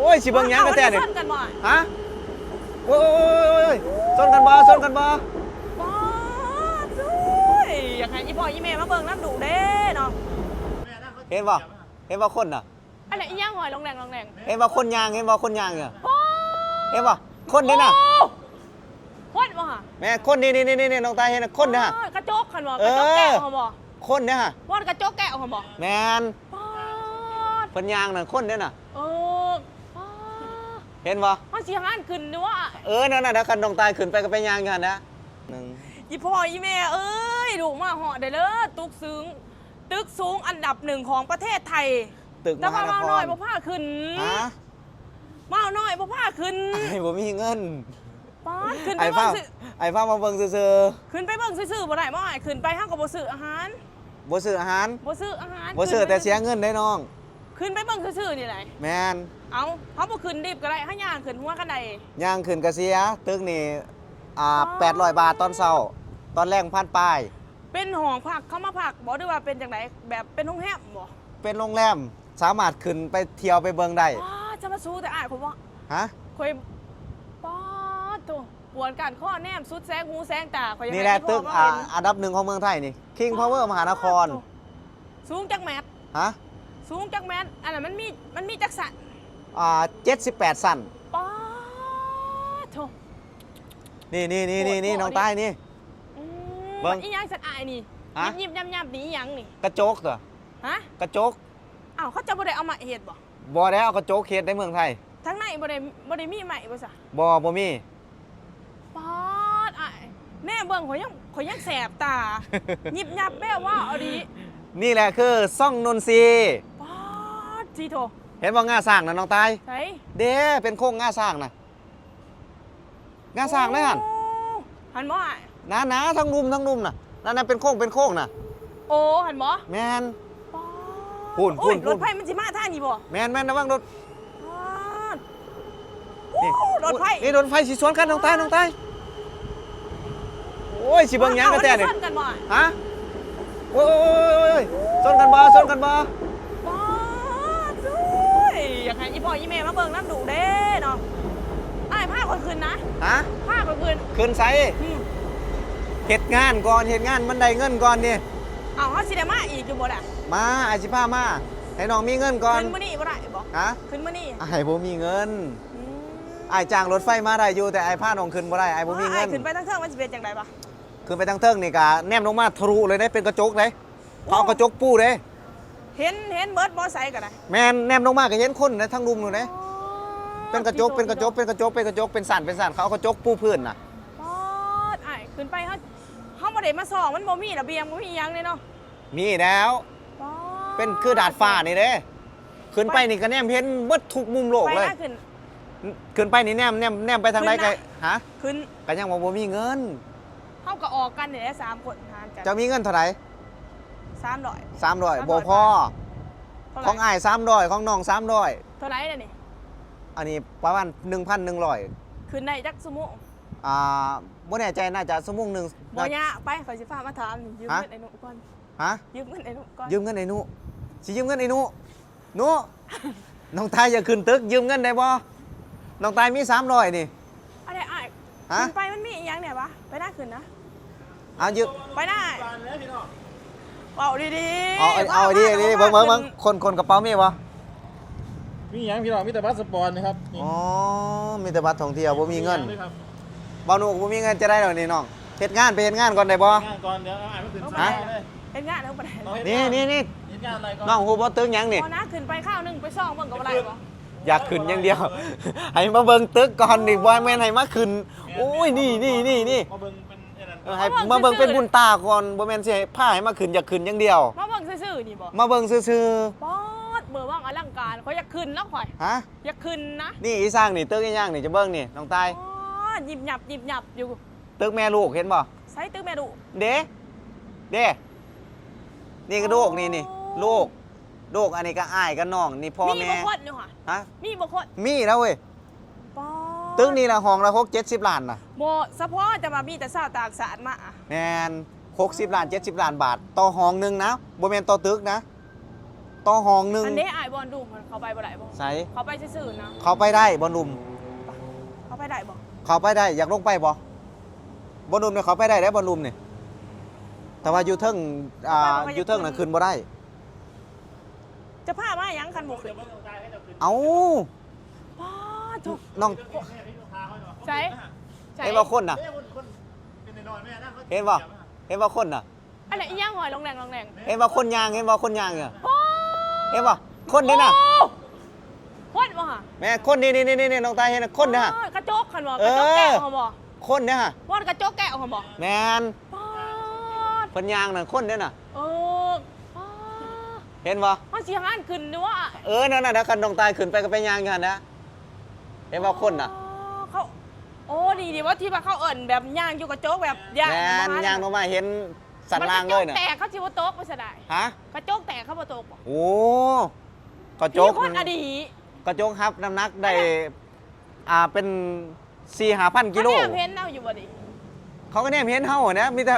โอ้ยสิเบิ่งหยังกันแต่เนี่นี่ยกันบ่ฮะโอ้ยโอ้ยโอ้ยโอ้ยชนกันบ่ชนกันบ่ป้าด้วยอยากให้อีพ่ออีแม่มาเบิ่งน้ำดุเด้เนาะเห็นบ่เห็นบ่คนน่ะอะไรอีหยังหอยลงแรงลงแรงเห็นบ่คนยางเห็นบ่คนยางเนี่ยโอ้เห็นบ่คนนี่น่ะโอ้คนบ่ฮะแม่คนนี่นี่นี่นี่น้องตายเห็นน่ะคนเนี่ยโอ้ยกระจกคันบ่เอกระอจกแก้วเขาบ่คนเนี่ยฮะว่ากระจกแก้วเขาบ่แม่นป้าดเพิ่นยางน่ะคนเนี่ยน่ะ เออป้าด เห็นบ่มันสิหานขึ้นด้วยว่าเออนั่นน่ะเดี๋ยวคันน้องตายขึ้นไปก็ไปยางกันนะหนึ่งอีพ่ออีแม่เอ้ยดูมาเหาะได้เลยตึกสูงตึกสูงอันดับหนึ่งของประเทศไทยตึกมแต่หาว่านเมาคน้อยรบ่พาขึ้นฮะเมาน้อยบ่พาขึ้นไอ้บ่มีเงินป้าดขึ้นไปไอ้เบิ่ฟ้างซื้อไอ้ฟ้ามาเบิ่งซื่อขึ้นไปเบิ่งซื่อๆบ่ได้บ่อ้ายขึ้นไปเฮาก็บ่ซื้ออาหารๆบ่ซื้ออาหารบ่ซื้ออาหารบ่ซื้อขึ้นไปแต่เสียเงินได้น้อง ขึ้นไปเบิ่งซื่อๆนี่แหละแม่นเอาเฮาบ่ขึ้นดิบก็ได้เฮาย่างขึ้นหัวกันไดย่างขึ้นก็เสียตึกนี่อ่าอ๋อ800 บาทตอนเช้า ตอนแรงพันปลายเป็นห้องพักเขามาพักบ่หรือว่าเป็นจังไดแบบเป็นโรงแรมบ่เป็นโรงแรมสามารถขึ้นไปเที่ยวไปเบิ่งได้อ้าจะมาสู้แต่อ้ายผมว่าฮะข่อยป๊าดโตปวดการข้อแนมสุดแสงหูแสงตาข่อยยังนี่แหละให้ตึกพ่อ่ามาเห็นอันดับหนึ่งของเมืองไทยนี่ King Power มหานคร สูงจักแมตรฮะ สูงจักแมตรอันนั้นมันมีมันมีจักสันอ่า78สั้นป๊าดโถ นี่นี่นี่นี่นี่โอ้โห น้องใต้นี่ อืมเบิ่งอีหยังสันอายนี่ฮะ ยิบยิบยำยำนี่อีหยังนี่กระจกตัวฮะกระจกอ้าวเขาจะบ่ได้เอามาเฮ็ดบ่บ่ได้เอากระจกเฮ็ดในเมืองไทยทั้งในบ่ได้บ่ได้มีใหม่บ่ซะบ่บ่มี ป๊าดอายแน่เบิ่งข่อยยังข่อยยังแสบตา ยิบยับแม่ว่าเอาดีนี่แหละคือซ่องนนทรีย์ ป๊าดจีโถเห็นบ่ง่าสร้างนะน้องตายใช่เด้เป็นโค้งง่าสร้างนะง่าสร้างนะหั่นโอ้หันบ่อะหนาหนาทั้งนุ่มทั้งนุ่มน่ะนั่นน่ะเป็นโค้งเป็นโค้งน่ะโอ้หันบ่แม่นป๊าดพูนโอ้ยพูนพูรนถไฟมันสิมาทางนี้บ่แม่นแม่นระวังรถป๊าดนี่โอ้รถไฟนี่รถไฟสิสวนกันน้องตายน้องตายโอ้ยสิเบิ่งหยังกันแต่นี่เอาอัซ่อนกันบ่อะฮะโอ้ยโอ้ยโอ้ยโอ้ยชนกันบ่ชนกันบ่ป๊าดด้วยอยากให้อี พ่ออีแม่มาเบิ่งน้ำดุเด้เนาะอ้ายพาคนคืนนะฮะพาคนคืนขึ้นไสอืมเฮ็ดงานก่อนเฮ็ดงานมันได้เงินก่อนนี่เอาเฮาสิได้มาอีกอยู่บ่ล่ะมาอาสิพามาให้น้องมีเงินก่อนขึ้นมื้อนี้บ่ได้บ่ฮะขึ้นมื้อนี้อ้ายบ่มีเงินอืมอ้ายจ้างรถไฟมาได้อยู่แต่อ้ายพาน้องขึ้นบ่ได้อ้ายบ่มีเงิอ้ายนขึ้นไปทั้งเครื่องมันสิเป็นจังไดบ่ ขึ้นไปทางเทิงนี่ก็แนมลงมาทะลุเลยได้เป็นกระจกเลยเขาเอากระจกปูเลย เห็นเห็นเบิดบ่ใส่ก็ได้แม่นแนมลงมาก็เห็นคนนะทั้งรุมเลยนะเป็นกระจกเป็นกระจกเป็นกระจกเป็นกระจกเป็นสันเป็นสันเขาเอากระจกปูพื้นน่ะปอดอ้ายขึ้นไปเฮาเฮาบ่ได้มาส่องมันบ่มีระเบียงบ่มีหยังเลยเนาะมีแล้ว ปอเป็นคือดาดฟ้านี่เด้ขึ้นไปนี่ก็แนมเห็นเบิดทุกมุมโลกไปเลย นะขึ้น ขึ้นไปนี่แนมแนมแนมไปทางใดขึ้ก็นนะ ฮะขึ้นก็ยังว่าบ่มีเงินเฮาก็ออกกันนี่แหละสามคนหารกันเจะมีเงินเท่าไหร่ 300 300 บ่300พอเท่าไหของร่อ้าย300ของน้อง300เท่าไหร่น่ะนี่อันนี้ประมาณ1,100ขึ้นได้จักชั่วโมงอ่าบ่แน่ใจน่าจะชั่วโมงหนึงบ่ยากไปขอยสิฟ้ามาถามนี่ยืมฮะ เงินไอ้หนุก่อนฮะ ยืมเงินไอ้หนุก่อนยืมเงินไอ้หนุสิยืมเงินไอ้หนุหนุ น้องตายอย่าขึ้นตึกยืมเงินได้บ่น้องตายมี300นี่ อะไรอ้ายฮะ ขึ้นไปมันมีอีหยังเนี่ยวะไปหน้าขึ้นนะ เอายืมไปหน้าเอาดีๆเอาเอาเอาดีดีเบิ่งเบิ่งเบิ่งคนคนกระเป๋ามีบ่มีอย่างพี่น้องมีแต่บัสสปอร์ตนะครับนี่อ๋อมีแต่บัตรท่องเที่ยวบ่มีเงินด้วยครับบ่หนูบ่มีเงินจะได้ดอกนี่น้องเฮ็ดงานไปเฮ็ดงานก่อนได้บ่ งานก่อนเดี๋ยวเอาอ่านมาถึงฮะสายเลยเป็นงานเอาไปไหนเอาให้นี่นี่นี่เฮ็ดงานอะไรก่อนน้องฮู้บ่ตึกหยังนี่ พอนะขึ้นไปข้าวหนึงไปซ่องเบิ่งกับอะไรบ่อยากขึ้นอย่างเดียว ให้มาเบิ่งตึกก่อนนี่บ่แม่นให้มาขึ้นโอ้ยนี่นี่นี่นี่มาเบิ่ง เป็นไอ้นั่นเออให้มาเบิ่งเป็นบุญตาก่อนบ่แม่นสิให้พาให้มาขึ้นอยากขึ้นอย่างเดียว มาเบิ่งซื่อๆนี่บ่มาเบิ่งซื่อป๊อดเบอร์ว่างอลังการเขาอยากขึ้นแล้วข่อย ๆฮะอยากขึ้นนะนี่อีสร้างนี่ตึกอีหยังนี่จะเบิ่งนี่น้องตายอ๋อหยิบหยับหยิบหยับอยู่ตึกแม่ลูกเห็นบ่ใส่ตื้อแม่ดุ เด้เด้นี่ก็ลูกนี่นี่ลูกลูกอันนี้ก็อ้ายก็น้องนี่พ่อมีแม่บ่คนอยู่ค่ะฮะมีบ่คนมีแล้วเว้ยป๊อด ตึกนี่ละห้องละ6 70ล้านน่ะบ่เฉพาะจะมามีแต่สาวต่างสารมาอะแม่น60ล้าน70ล้านบาท ต่อห้องหนึงนะบ่แม่นต่อตึกนะ ต่อห้องหนึงอันนี้ไอ้ายบอลดูมันเขาไปบ่ได้บ่ใส่เขาไปซื่อๆนะเข้าไปได้บ่หนุ่มเขาไปได้บ่เข้าไปได้อยากลงไปบ่บ่หนุ่มเนี่ยเข้าไปได้ได้บ่หนุ่มเนี่ยแต่ว่าอยู่เทิงอ่าอยู่เทิงน่ะขึ้นบ่ได้ จะพามาหยังคันบุกเอ้าว้าจุกน้อง ใช่ใช่เห็นว่าคนน่ะเห็นบ่เห็นว่าคนน่ะอะไรอีหยังหอยลงแรงลงแรงเห็นว่าคนยาง เห็นว่าคนยางเนี่ยโอ้เห็นบ่คนนี่น่ะโอ้คนบ่ฮะแม่คนนี่นี่นี่นี่น้องตายเห็นน่ะคนเนี่ยโอ้ยกระจกคันบ่เอกระจกแกะอเขาบ่คนเนี่ยฮะวอดกระจกแกะเขาบ่แมนป๊าดเพิ่นยางน่ะคนเนี่ยน่ะ เออป๊าดเห็นบ่มันสิหานขึ้นด้วยว่าเออนั่นน่ะนะคันน้องตายขึ้นไปก็ไปยางกันนะ เห็นว่าคนน่ะเขา โอ้ดีดีว่าที่ว่าเขาเอิ่นแบบย่างอยู่กระจกแบบย่างแมนประมณยางลงมาเห็นสันล่างเลยน่ะมันกระจกแตกเขาจิว่าโต๊ะไม่ใช่ได้ฮะกระจกแตกเขาบ่โต๊ะบ่โอ้กระจกมีคนอดีตกระจกครับน้ำหนักได้อ่าเป็น4 5 0 0 0กิโล เขาแนมเห็นเอาอยู่บ่ดิเขาก็แนมเห็นเฮาอะนะมีแต่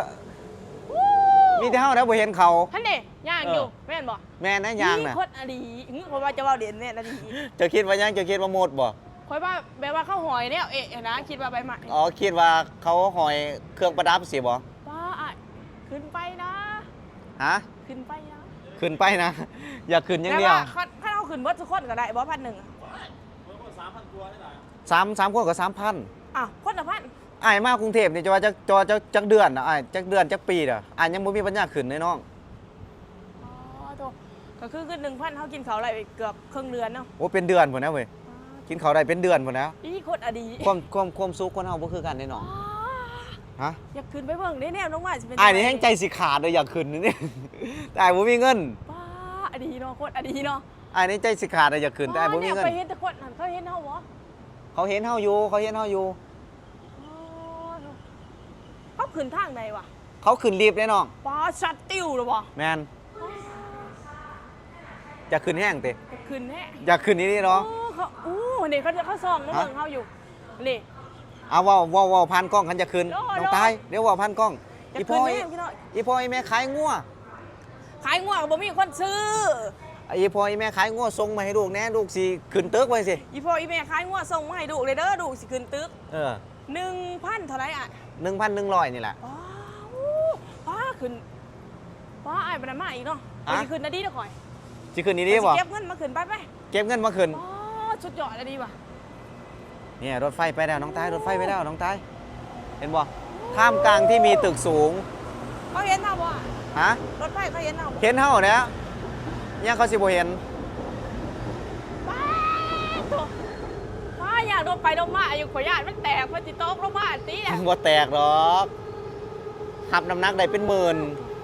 มีแต่เฮาแล้วบ่เห็นเขา ท่านเด้ย่างอยู่เออแม่นบ่แม่นนะยางน่ะมีคนอดีตหึเพราะว่าจะเว้าเด่นแม่นอดีต เจะคิดว่ายังเจะคิดว่าหมดบ่ คอยว่าแบบว่าเข้าหอยเนี่ยเอ๊ะนะคิดว่าใบใหม่อ๋อคิดว่าเขาหอยเครื่องประดับสิบ่ว้าอะขึ้นไปนะ ฮะ ขึ้นไปนะขึ้นไปนะ อย่าขึ้นอย่างแต่เดียวว่าเขาถ้าเอาขึ้นเบิดทุกคนก็ได้บ่พันหนึ่งอะสามสามคนกับสามพันอ้าวคนละพันอ้ายมากรุงเทพนี่จะว่าจะจะจะจักเดือนนะอ้ายจักเดือนจักปีเด้ออ้ายยังบ่มีปัญญาขึ้นเลยน้อง อ๋อโตก็คือขึ้นหนึ่งพันเขากินเขาวอะไรไปเกือบครึ่งเดือนเนาะโอ้เป็นเดือนพุ่นนะเว้ย กินข้าวได้เป็นเดือนพุ่นแล้วอีคนอดีตความความความสุขคนเฮาบ่คือกันแน่นอนอ๋อฮะอยากขึ้นไปเบิ่งได้แนวน้องว่าสิเป็นอ้ายนี่แห้งใจสิขาดเลยอยากขึ้นนี่ แต่อ้ายบ่มีเงินว้าอดีตเนาะโคตรอดีตเนาะอ้ายนี่ใจสิขาดเลยอยากขึ้นแต่อ้ายบ่มีเนี่ยเงินไปเห็นแต่คนหันเขาเห็นเฮาบ่เขาเห็นเฮาอยู่เขาเห็นเฮาอยู่ อ๋อเขาขึ้นทางใดวะเขาขึ้นรีบแน่น้องป้าชัดติ้วเลยบ่แม่นอยากขึ้นแห้งติจะขึ้นแน่อยากขึ้นนี่นี่เนาะ โอ้เขาอู้ นี่เขาจะเขาส่องมาฮะเบิ่งเขาอยู่นี่ เอาเว้าเว้าเว้าผ่านกล้องคันจะขึ้นโลโลน้องตายเดี๋ยวเว้าผ่านกล้อง จะอีขึ้พ่นอแม่อีพี่น้อยอีพ่ออีแม่ขายงัวขายงัวก็บ่มีคนซื้อ อีพ่ออีแม่ขายงัวส่งมาให้ลูกแน่ลูกสิขึ้นตึกไว้สิอีพ่ออีแม่ขายงัวส่งมาให้ดูเลยเด้อดูสิขึ้นตึกเออ1,000เท่าไหร่อะหนึ่งพันหนึ่งร้อยนี่แหละ ว้าวว้าขึ้นว้าไอ้บันมาอีกเนาะฮะไปขึ้นนะดีเด้อข่อยสิขึ้นนี่ดีบ่ไปสิเก็บเงินมาขึ้นไปไปเก็บเงินมาขึ้นอ๋อ สุดยอดเลยดีว่ะเนี่ยรถไฟไปแล้วน้องตายรถไฟไปแล้วน้องตายเห็นบ่ท่ามกลางที่มีตึกสูงเขาเห็นเฮาบ่อะฮะรถไฟเขาเห็นเฮาบ่เห็นเฮาแล้วยังเขาสิบ่เห็นว้าโถ่ว้าอยากโดนไปโดนมาอยู่ข่อยญาติมันแตกมันสิตกลงมาอันตีเนี่ยบ่แตกหรอกหับน้ำหนักได้เป็นหมื่น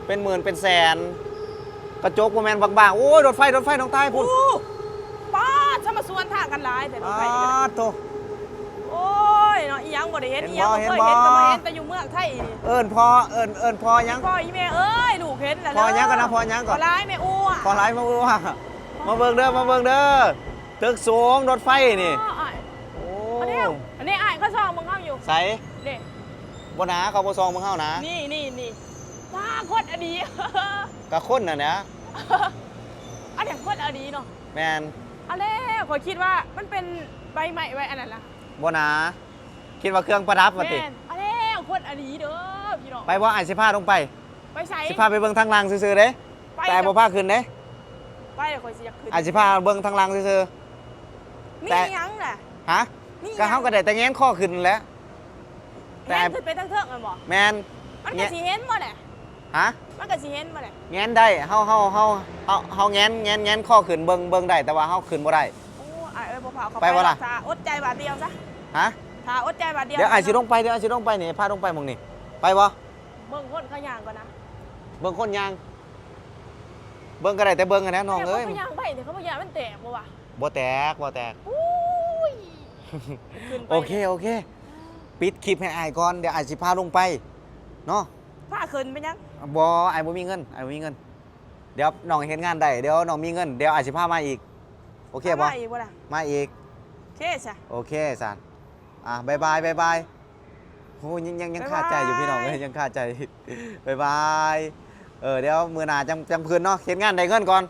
เป็นหมื่นเป็นแสน กระจกบ่แม่นบางๆโอ้ยรถไฟรถไฟน้องตายพุ่นอู้ป้าดถ้ามา สวนทางกันหลายแต่รถอ้าไฟนี่ก็ได้โต โอ้ยเนาะอีหยังบ่ได้เห็นเห็นอีหยังบ่บ่เคยเห็เห็นนบ่ก็มาเห็นแต่อยู่เมืองไทยนี่เอิ้นพอเอิ้นเอิ้นพอยัง พ่ออีแม่เอ้ยลูกเห็นแล้วพอยังก่อนนะพอยังก่อนพอร้ายแม่อ้วขอไลฟ์มาว่ามาเบิ่งเด้อมาเบิ่งเด้อตึกสูงรถไฟนี่อ๋ออ้ายโอ้อันนี้อันนี้อ้ายเขาซองมึงเฮาอยู่ใส่นี่บ่หนาเขาบ่ซองมึงเฮานะนี่นี่นี่ว้าโคตรอดี กะคนน่ะนะ อันนี้โคตรอดีเนาะแม่น อันแรกขอยคิดว่ามันเป็นใบใหม่ใบอันนั้นล่ะบ่หนาคิดว่าเครื่องประดับว่าติแม่นอันแรกโคตรอดีเด้อพี่น้องไปบ่อ้ายสิพาลงไป ไปใส่สิพาไปเบิ่งทางล่างซื่อๆเด้ ไปแต่บ่พาขึ้นเด้ไปเดี๋ยวขอยสิอยากขึ้นอ้ายสิพาเบิ่งทางล่างซื่อมีแต่หยังน่ะๆฮะมีหยังก็เฮาก็ได้แต่แง้นข้อขึ้นแหล้ว แต่ แม่นขึ้นไปทั้งเทิงกันบ่แม่นมันเนี่ก็ย สิเห็นบ่เนี่ย ฮะมันก็สิเห็นบ่เนี่ยแง้นได้เฮาเฮาเฮาเฮาเฮาแง้นแง้นแง้นข้อขึ้นเบิ่งเบิ่งได้แต่ว่าเฮาขึ้นบ่ได้ โอ้อ้ายเอ้ยบ่พาเขาไปบ่ล่ะหรอกถ้าอดใจบาทเดียวซะฮะถ้าอดใจบาทเดียวเดี๋ยวอ้ายสิลงไปเดี๋ยวอ้ายสิลงไปนี่พาลงไปหม่องนี่ไปบ่เบิ่งคนเขาย่างก่อนนะเบิ่งคนยางเบิ่งก็ได้แต่เบิ่งกันนะน้องเอ้ยเขาย่างไปเดี๋ยวเขาบ่ย่างมันแตกบ่วะบ่แตกบ่แตกอุ้ยขึ้นไปโอเคโอเค ปิดคลิปให้อายก่อนเดี๋ยวอายสิพาลงไปเนาะพาขึ้นไปยัง บ่อายบ่มีเงินอายบ่มีเงิน เดี๋ยวน้องเฮ็ดงานได้เดี๋ยวน้องมีเงินเดี๋ยวอายสิพามาอีก โอเคบ่มาอีกบ่ล่ะมาอีก โอเคจ้ะ โอเคสันอะบายบายบายบายโอ้ยังยังยังบ๊ายบายคาใจอยู่พี่น้องเอ้ยยังคาใจบายบาย เออเดี๋ยวมือหน้าจังจังคืนเนาะเฮ็ดงานได้เงินก่อน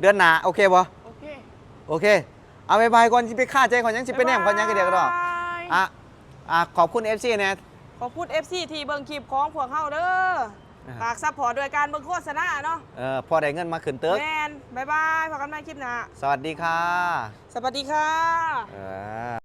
เดือนหน้าโอเคบ่โอเค โอเค เอาไปบายก่อนสิไปฆ่าใจก่อนยังสิไปแนมก่อนยังก็เดียวก็ดอกบ๊ายบายอะอะขอบคุณ FC เนี่ยขอบคุณ FC ที่เบิ่งคลิปของพวกเฮาเด้ออ่า ฝากซัพพอร์ตโดยการเบิ่งโฆษณาเนาะเออพอได้เงินมาขึ้นเติกแมนบ๊ายบายพบกันใหม่คลิปหน้าสวัสดีค่ะ สวัสดีค่ะเออ